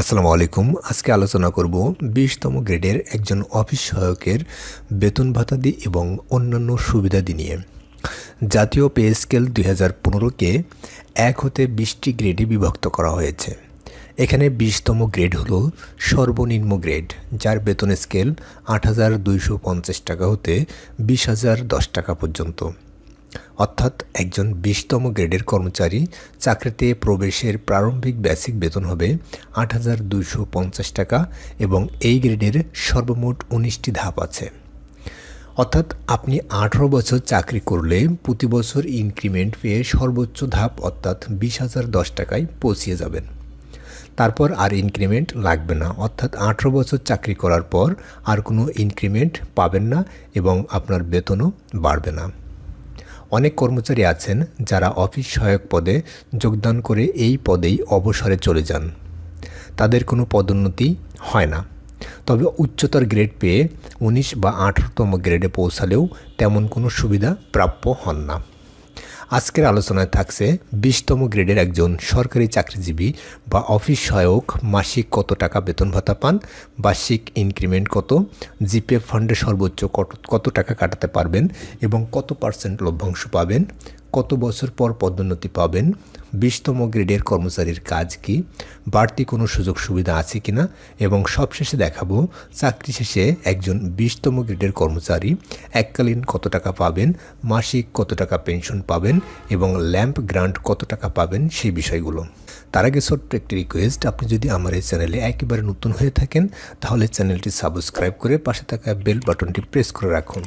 আসসালামু আলাইকুম। আজকে আলোচনা করব বিশতম গ্রেডের একজন অফিস সহায়কের বেতন ভাতাদি এবং অন্যান্য সুবিধাদি নিয়ে। জাতীয় পে স্কেল দুই হাজার পনেরোকে এক হতে বিশটি গ্রেডে বিভক্ত করা হয়েছে। এখানে বিশতম গ্রেড হলো সর্বনিম্ন গ্রেড, যার বেতন স্কেল আট হাজার দুইশো পঞ্চাশ টাকা হতে বিশ হাজার দশ টাকা পর্যন্ত। অর্থাৎ একজন বিশতম গ্রেডের কর্মচারী, চাকরিতে প্রবেশের প্রারম্ভিক বেসিক বেতন হবে আট হাজার দুইশো পঞ্চাশ টাকা এবং এই গ্রেডের সর্বমোট উনিশটি ধাপ আছে। অর্থাৎ আপনি আঠারো বছর চাকরি করলে প্রতি বছর ইনক্রিমেন্ট পেয়ে সর্বোচ্চ ধাপ অর্থাৎ বিশ হাজার দশ টাকায় পৌঁছিয়ে যাবেন। তারপর আর ইনক্রিমেন্ট লাগবে না, অর্থাৎ আঠেরো বছর চাকরি করার পর আর কোনো ইনক্রিমেন্ট পাবেন না এবং আপনার বেতনও বাড়বে না। অনেক কর্মচারী আছেন যারা অফিস সহায়ক পদে যোগদান করে এই পদেই অবসরে চলে যান। তাদের কোনো পদোন্নতি হয় না। তবে উচ্চতর গ্রেড পেয়ে উনিশ বা আঠারোতম গ্রেডে পৌঁছালেও তেমন কোনো সুবিধা প্রাপ্য হন না। আজকের আলোচনায় থাকছে বিশতম গ্রেডের একজন সরকারি চাকরিজীবী বা অফিস সহায়ক মাসিক কত টাকা বেতন ভাতা পান, বার্ষিক ইনক্রিমেন্ট কত জিপিএফ ফান্ডে সর্বোচ্চ কত কত টাকা কাটাতে পারবেন এবং কত পার্সেন্ট লভ্যাংশ পাবেন, কত বছর পর পদোন্নতি পাবেন বিশতম গ্রেডের কর্মচারীর কাজ কি? বাড়তি কোনো সুযোগ সুবিধা আছে কি না এবং সবশেষে দেখাবো, চাকরি শেষে একজন বিশতম গ্রেডের কর্মচারী এককালীন কত টাকা পাবেন? মাসিক কত টাকা পেনশন পাবেন? এবং ল্যাম্প গ্রান্ট কত টাকা পাবেন? সেই বিষয়গুলো। তার আগে ছোট্ট একটি রিকোয়েস্ট, আপনি যদি আমার এই চ্যানেলে একেবারে নতুন হয়ে থাকেন, তাহলে চ্যানেলটি সাবস্ক্রাইব করে পাশে থাকা বেল বাটনটি প্রেস করে রাখুন।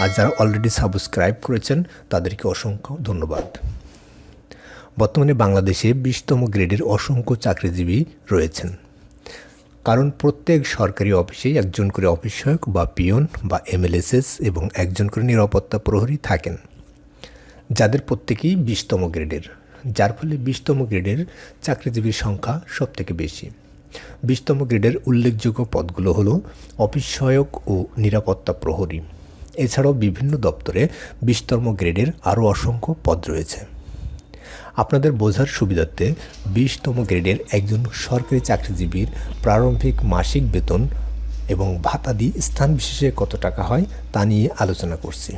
আর যারা অলরেডি সাবস্ক্রাইব করেছেন, তাদেরকে অসংখ্য ধন্যবাদ। বর্তমানে বাংলাদেশে বিশতম গ্রেডের অসংখ্য চাকরিজীবী রয়েছেন। কারণ প্রত্যেক সরকারি অফিসেই একজন করে অফিস সহায়ক বা পিয়ন বা এমএলএসএস এবং একজন করে নিরাপত্তা প্রহরী থাকেন, যাদের প্রত্যেকেই বিশতম গ্রেডের, যার ফলে বিশতম গ্রেডের চাকরিজীবীর সংখ্যা সবথেকে বেশি। বিশতম গ্রেডের উল্লেখযোগ্য পদগুলো হলো অফিস সহায়ক ও নিরাপত্তা প্রহরী। এছাড়াও বিভিন্ন দপ্তরে বিশতম গ্রেডের আরও অসংখ্য পদ রয়েছে। আপনাদের বোঝার সুবিধার্থে বিশতম গ্রেডের একজন সরকারি চাকরিজীবীর প্রারম্ভিক মাসিক বেতন এবং ভাতাদি স্থান বিশেষে কত টাকা হয় তা নিয়ে আলোচনা করছি।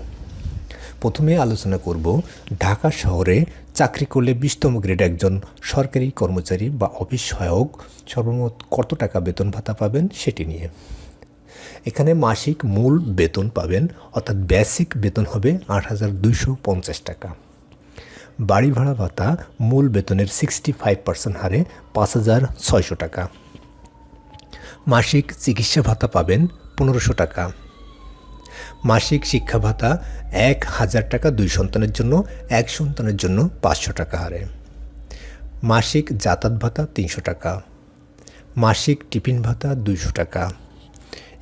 প্রথমে আলোচনা করব ঢাকা শহরে চাকরি করলে বিশতম গ্রেড একজন সরকারি কর্মচারী বা অফিস সহায়ক সর্বমোট কত টাকা বেতন ভাতা পাবেন সেটি নিয়ে। এখানে মাসিক মূল বেতন পাবেন, অর্থাৎ বেসিক বেতন হবে আট হাজার দুইশো পঞ্চাশ টাকা। বাড়ি ভাড়া ভাতা মূল বেতনের সিক্সটি ফাইভ পার্সেন্ট হারে পাঁচ হাজার ছয়শো টাকা। মাসিক চিকিৎসা ভাতা পাবেন পনেরোশো টাকা। মাসিক শিক্ষা ভাতা এক হাজার টাকা দুই সন্তানের জন্য, এক সন্তানের জন্য পাঁচশো টাকা হারে। মাসিক যাতায়াত ভাতা তিনশো টাকা। মাসিক টিফিন ভাতা দুইশো টাকা।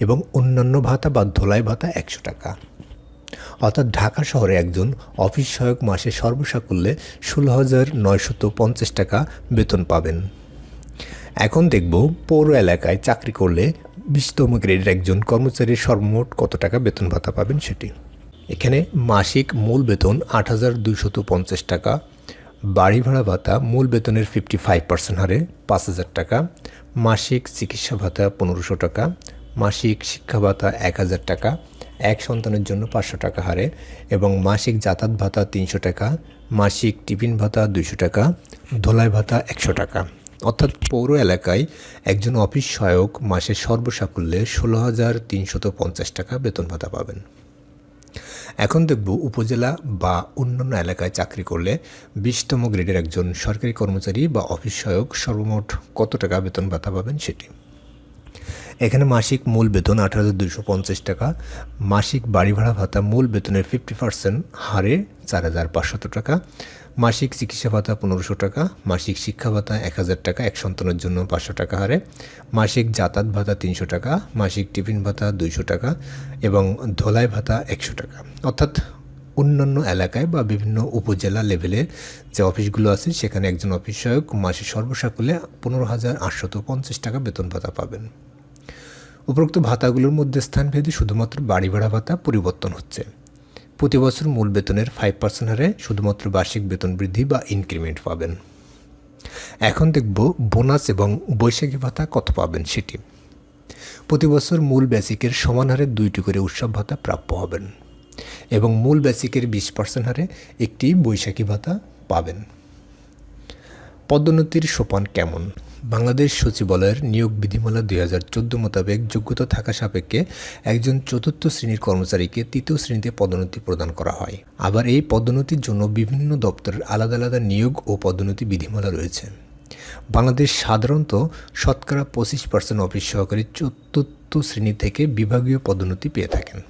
এবং অন্যান্য ভাতা বা ধোলাই ভাতা একশো টাকা। অর্থাৎ ঢাকা শহরে একজন অফিস সহায়ক মাসে সর্বসাকুল্যে ষোলো হাজার নয়শত পঞ্চাশ টাকা বেতন পাবেন। এখন দেখব পৌর এলাকায় চাকরি করলে বিশতম গ্রেডের একজন কর্মচারীর সর্বমোট কত টাকা বেতন ভাতা পাবেন সেটি। এখানে মাসিক মূল বেতন আট হাজার দুইশত পঞ্চাশ টাকা, বাড়ি ভাড়া ভাতা মূল বেতনের ফিফটি ফাইভ পার্সেন্ট হারে পাঁচ হাজার টাকা, মাসিক চিকিৎসা ভাতা পনেরোশো টাকা, মাসিক শিক্ষা ভাতা এক হাজার টাকা এক সন্তানের জন্য পাঁচশো টাকা হারে এবং মাসিক যাতায়াত ভাতা তিনশো টাকা, মাসিক টিফিন ভাতা দুইশো টাকা, ধোলাই ভাতা একশো টাকা। অর্থাৎ পৌর এলাকায় একজন অফিস সহায়ক মাসে সর্বসাকুল্যে ষোলো হাজার তিনশত পঞ্চাশ টাকা বেতন ভাতা পাবেন। এখন দেখব উপজেলা বা অন্যান্য এলাকায় চাকরি করলে বিশতম গ্রেডের একজন সরকারি কর্মচারী বা অফিস সহায়ক সর্বমোট কত টাকা বেতন ভাতা পাবেন সেটি। এখানে মাসিক মূল বেতন আট হাজার দুশো পঞ্চাশ টাকা। মাসিক বাড়ি ভাড়া ভাতা মূল বেতনের ফিফটি পার্সেন্ট হারে চার হাজার পাঁচশত টাকা। মাসিক চিকিৎসা ভাতা পনেরোশো টাকা, মাসিক শিক্ষা ভাতা এক হাজার টাকা এক সন্তানের জন্য পাঁচশো টাকা হারে। মাসিক যাতায়াত ভাতা তিনশো টাকা, মাসিক টিফিন ভাতা দুইশো টাকা এবং ধোলাই ভাতা একশো টাকা। অর্থাৎ অন্যান্য এলাকায় বা বিভিন্ন উপজেলা লেভেলের যে অফিসগুলো আছে, সেখানে একজন অফিস সহায়ক মাসে সর্বসাকুলে পনেরো হাজার আটশত পঞ্চাশ টাকা বেতন ভাতা পাবেন। উপরোক্ত ভাতাগুলোর মধ্যে স্থানভেদে শুধুমাত্র বাড়ি ভাড়া ভাতা পরিবর্তন হচ্ছে। প্রতি বছর মূল বেতনের ফাইভ পার্সেন্ট হারে শুধুমাত্র বার্ষিক বেতন বৃদ্ধি বা ইনক্রিমেন্ট পাবেন। এখন দেখব বোনাস এবং বৈশাখী ভাতা কত পাবেন সেটি। প্রতি বছর মূল বেসিকের সমান হারে দুইটি করে উৎসব ভাতা প্রাপ্য হবেন এবং মূল বেসিকের বিশ পার্সেন্ট হারে একটি বৈশাখী ভাতা পাবেন। পদোন্নতির সোপান কেমন? বাংলাদেশ সচিবালয়ের নিয়োগ বিধিমালা দুই হাজার চোদ্দ মোতাবেক যোগ্যতা থাকা সাপেক্ষে একজন চতুর্থ শ্রেণির কর্মচারীকে তৃতীয় শ্রেণীতে পদোন্নতি প্রদান করা হয়। আবার এই পদোন্নতির জন্য বিভিন্ন দপ্তরের আলাদা আলাদা নিয়োগ ও পদোন্নতি বিধিমালা রয়েছে। বাংলাদেশ সাধারণত শতকরা পঁচিশ পার্সেন্ট অফিস সহকারী চতুর্থ শ্রেণি থেকে বিভাগীয় পদোন্নতি পেয়ে থাকেন।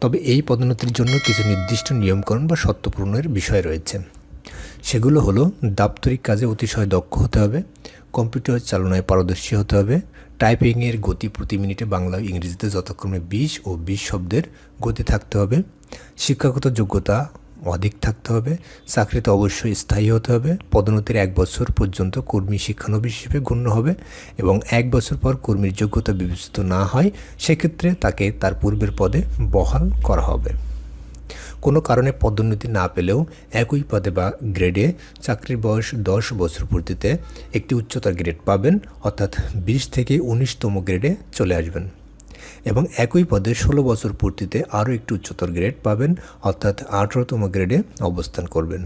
তবে এই পদোন্নতির জন্য কিছু নির্দিষ্ট নিয়মকরণ বা সত্যপূর্ণের বিষয় রয়েছে। সেগুলো হলো দাপ্তরিক কাজে অতিশয় দক্ষ হতে হবে, কম্পিউটার চালনায় পারদর্শী হতে হবে, টাইপিংয়ের গতি প্রতি মিনিটে বাংলা ইংরেজিতে যথাক্রমে বিশ ও বিশ শব্দের গতি থাকতে হবে, শিক্ষাগত যোগ্যতা অধিক থাকতে হবে, চাকরিতে অবশ্যই স্থায়ী হতে হবে, পদোন্নতির এক বছর পর্যন্ত কর্মী শিক্ষানবিশ হিসেবে গণ্য হবে এবং এক বছর পর কর্মীর যোগ্যতা বিবেচিত না হয়, সেক্ষেত্রে তাকে তার পূর্বের পদে বহাল করা হবে। কোনো কারণে পদোন্নতি না পেলেও একই পদে বা গ্রেডে চাকরির বয়স দশ বছর পূর্তিতে একটি উচ্চতর গ্রেড পাবেন, অর্থাৎ বিশ থেকে উনিশতম গ্রেডে চলে আসবেন। এবং একই পদে ষোলো বছর পূর্তিতে আরও একটি উচ্চতর গ্রেড পাবেন, অর্থাৎ আঠারোতম গ্রেডে অবস্থান করবেন।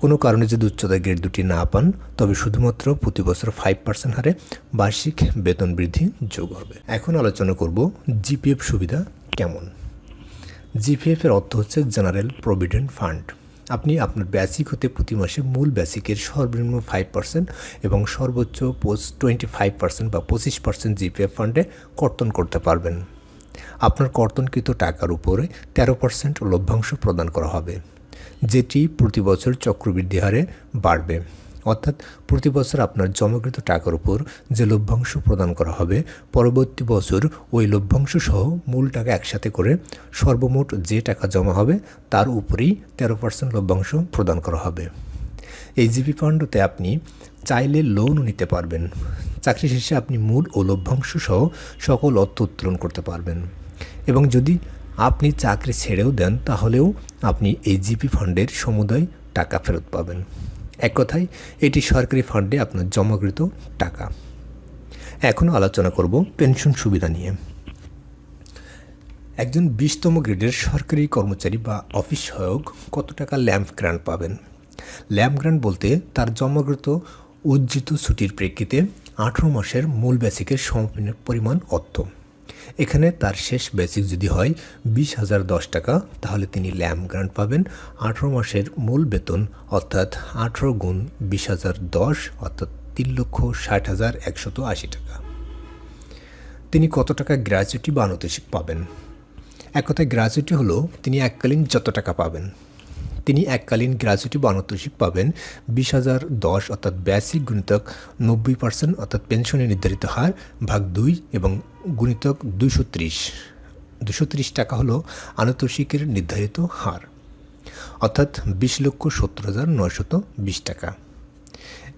কোনো কারণে যদি উচ্চতর গ্রেড দুটি না পান, তবে শুধুমাত্র প্রতি বছর ফাইভ পার্সেন্ট হারে বার্ষিক বেতন বৃদ্ধি যোগ হবে। এখন আলোচনা করব জিপিএফ সুবিধা কেমন? জিপিএফ এর অর্থ হচ্ছে জেনারেল প্রভিডেন্ট ফান্ড আপনি আপনার বেসিক হতে প্রতি মাসে মূল বেসিকের সর্বনিম্ন ফাইভ পার্সেন্ট এবং সর্বোচ্চ পোস্ট টোয়েন্টি ফাইভ পার্সেন্ট বা পঁচিশ পার্সেন্ট জিপিএফ ফান্ডে কর্তন করতে পারবেন। আপনার কর্তনকৃত টাকার উপরে তেরো পার্সেন্ট লভ্যাংশ প্রদান করা হবে, যেটি প্রতি বছর চক্রবৃদ্ধি হারে বাড়বে। অর্থাৎ প্রতি বছর আপনার জমাকৃত টাকার উপর যে লভ্যাংশ প্রদান করা হবে, পরবর্তী বছর ওই লভ্যাংশ সহ মূল টাকা একসাথে করে সর্বমোট যে টাকা জমা হবে তার উপরেই তেরো পার্সেন্ট লভ্যাংশ প্রদান করা হবে। এই জিপি ফান্ডতে আপনি চাইলে লোনও নিতে পারবেন। চাকরি শেষে আপনি মূল ও লভ্যাংশ সহ সকল অর্থ উত্তোলন করতে পারবেন। এবং যদি আপনি চাকরি ছেড়েও দেন, তাহলেও আপনি এই জিপি ফান্ডের সমুদায় টাকা ফেরত পাবেন। এক কথায়, এটি সরকারি ফান্ডে আপনার জমাকৃত টাকা। এখন আলোচনা করব পেনশন সুবিধা নিয়ে। একজন বিশতম গ্রেডের সরকারি কর্মচারী বা অফিস সহায়ক কত টাকা ল্যাম্প গ্রান্ট পাবেন? ল্যাম্প গ্রান্ট বলতে তার জমাকৃত উজ্জিত ছুটির প্রেক্ষিতে আঠেরো মাসের মূল বেসিকের পরিমাণ অর্থ। এখানে তার শেষ বেসিক যদি হয়, বিশ হাজার দশ টাকা, তাহলে তিনি ল্যাম্প গ্রান্ট পাবেন। আঠেরো মাসের মূল বেতন, অর্থাৎ আঠেরো গুণ বিশ হাজার দশ, অর্থাৎ তিন লক্ষ ষাট হাজার একশত আশি টাকা। তিনি কত টাকা গ্র্যাচুইটি বা আনুতোষিক পাবেন? এক কথায় গ্র্যাচুইটি হলো, তিনি এককালীন যত টাকা পাবেন। তিনি এককালীন গ্র্যাচুইটি বা পাবেন। বিশ হাজার দশ অর্থাৎ ব্যাসিক গুণিতক নব্বই পার্সেন্ট অর্থাৎ পেনশনের নির্ধারিত হার ভাগ দুই এবং গুণিতক দুশো ত্রিশ। দুশো ত্রিশ টাকা হলো আনুতোষিকের নির্ধারিত হার। অর্থাৎ বিশ লক্ষ সত্তর হাজার নয়শত বিশ টাকা।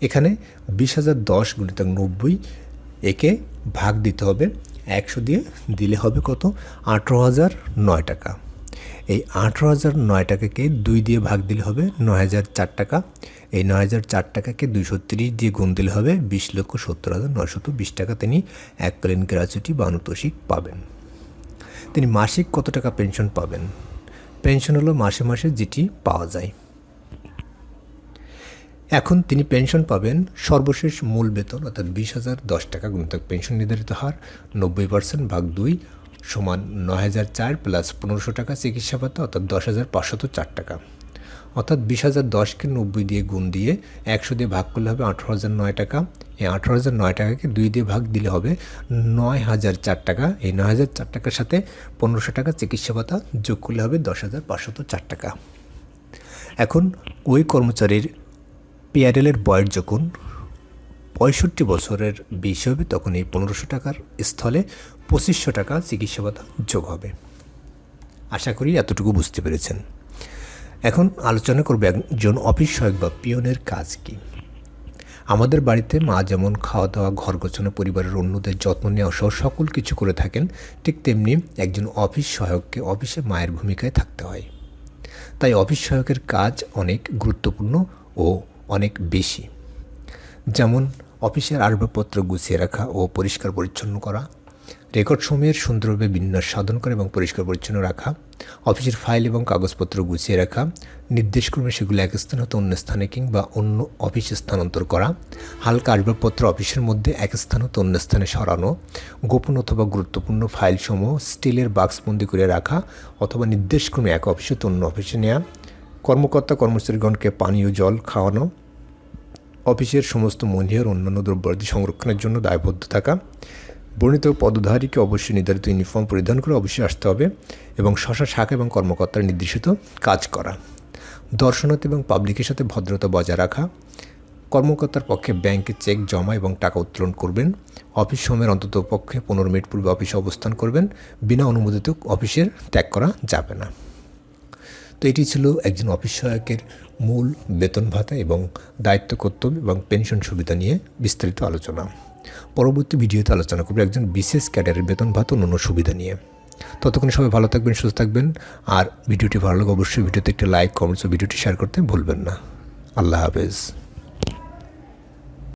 এখানে বিশ হাজার দশ গুণিতক নব্বই একে ভাগ দিতে হবে। একশো দিয়ে দিলে হবে কত? আঠেরো হাজার নয় টাকা। এই আঠেরো হাজার নয় টাকাকে দুই দিয়ে ভাগ দিলে হবে নয় হাজার চার টাকা। এই নয় হাজার চার টাকাকে দুইশো তিরিশ দিয়ে গুণ দিলে হবে বিশ লক্ষ সত্তর হাজার নয়শত বিশ টাকা। তিনি এককালীন গ্র্যাচুইটি বা অনুতোষিক পাবেন। তিনি মাসিক কত টাকা পেনশন পাবেন? পেনশন হলো মাসে মাসে যেটি পাওয়া যায়। এখন তিনি পেনশন পাবেন সর্বশেষ মূল বেতন অর্থাৎ বিশ হাজার দশ টাকা গুণিতক পেনশন নির্ধারিত হার নব্বই পার্সেন্ট ভাগ দুই সমান নয় হাজার চার প্লাস পনেরোশো টাকা চিকিৎসা ভাতা, অর্থাৎ দশ হাজার পাঁচশত চার টাকা। অর্থাৎ বিশ হাজার দশকে নব্বই দিয়ে গুণ দিয়ে একশো দিয়ে ভাগ করলে হবে আঠেরো হাজার নয় টাকা। এই আঠেরো হাজার নয় টাকাকে দুই দিয়ে ভাগ দিলে হবে নয় হাজার চার টাকা। এই নয় হাজার চার টাকার সাথে পনেরোশো টাকা চিকিৎসা ভাতা যোগ করলে হবে দশ হাজার পাঁচশত চার টাকা। এখন ওই কর্মচারীর পিআরএলের বয়স যখন পঁয়ষট্টি বছরের বেশি হবে তখন এই পনেরোশো টাকার স্থলে পঁচিশশো টাকা চিকিৎসা যোগ হবে। আশা করি এতটুকু বুঝতে পেরেছেন। এখন আলোচনা করবে একজন অফিস সহায়ক বা পিয়নের কাজ কি। আমাদের বাড়িতে মা যেমন খাওয়া দাওয়া ঘর গোছানো পরিবারের অন্যদের যত্ন নেওয়া সহ সকল কিছু করে থাকেন, ঠিক তেমনি একজন অফিস সহায়ককে অফিসে মায়ের ভূমিকায় থাকতে হয়। তাই অফিস সহায়কের কাজ অনেক গুরুত্বপূর্ণ ও অনেক বেশি। যেমন অফিসের আসবাবপত্র গুছিয়ে রাখা ও পরিষ্কার পরিচ্ছন্ন করা রেকর্ড সময়ের সুন্দরভাবে বিন্যাস সাধন করা এবং পরিষ্কার পরিচ্ছন্ন রাখা, অফিসের ফাইল এবং কাগজপত্র গুছিয়ে রাখা, নির্দেশক্রমে সেগুলো এক স্থান হতে অন্য স্থানে কিংবা অন্য অফিসে স্থানান্তর করা, হালকা আসবাবপত্র অফিসের মধ্যে এক স্থান হতে অন্য স্থানে সরানো, গোপন অথবা গুরুত্বপূর্ণ ফাইলসমূহ স্টিলের বাক্সবন্দি করে রাখা অথবা নির্দেশক্রমে এক অফিস হতে অন্য অফিসে নেওয়া কর্মকর্তা কর্মচারীগণকে পানীয় জল খাওয়ানো অফিসের সমস্ত মহিলার অন্যান্য দ্রব্যাদি সংরক্ষণের জন্য দায়বদ্ধ থাকা। বর্ণিত পদধারীকে অবশ্যই নির্ধারিত ইউনিফর্ম পরিধান করে অবশ্যই আসতে হবে এবং শশা শাখা এবং কর্মকর্তার নির্দেশিত কাজ করা। দর্শনার্থী এবং পাবলিকের সাথে ভদ্রতা বজায় রাখা। কর্মকর্তার পক্ষে ব্যাংকে চেক জমা এবং টাকা উত্তোলন করবেন। অফিস সময়ের অন্তত পক্ষে পনেরো মিনিট পূর্বে অফিসে অবস্থান করবেন। বিনা অনুমোদিত অফিসের ত্যাগ করা যাবে না। তো এটি ছিল একজন অফিস সহায়কের মূল বেতন ভাতা এবং দায়িত্ব কর্তব্য এবং পেনশন সুবিধা নিয়ে বিস্তারিত আলোচনা। পরবর্তী ভিডিওতে আলোচনা করবে একজন বিশেষ ক্যাডারের বেতন ভাতা অন্যান্য সুবিধা নিয়ে। ততক্ষণ সবাই ভালো থাকবেন, সুস্থ থাকবেন। আর ভিডিওটি ভালো লাগে অবশ্যই ভিডিওতে একটি লাইক, কমেন্টস ও ভিডিওটি শেয়ার করতে ভুলবেন না। আল্লাহ হাফেজ।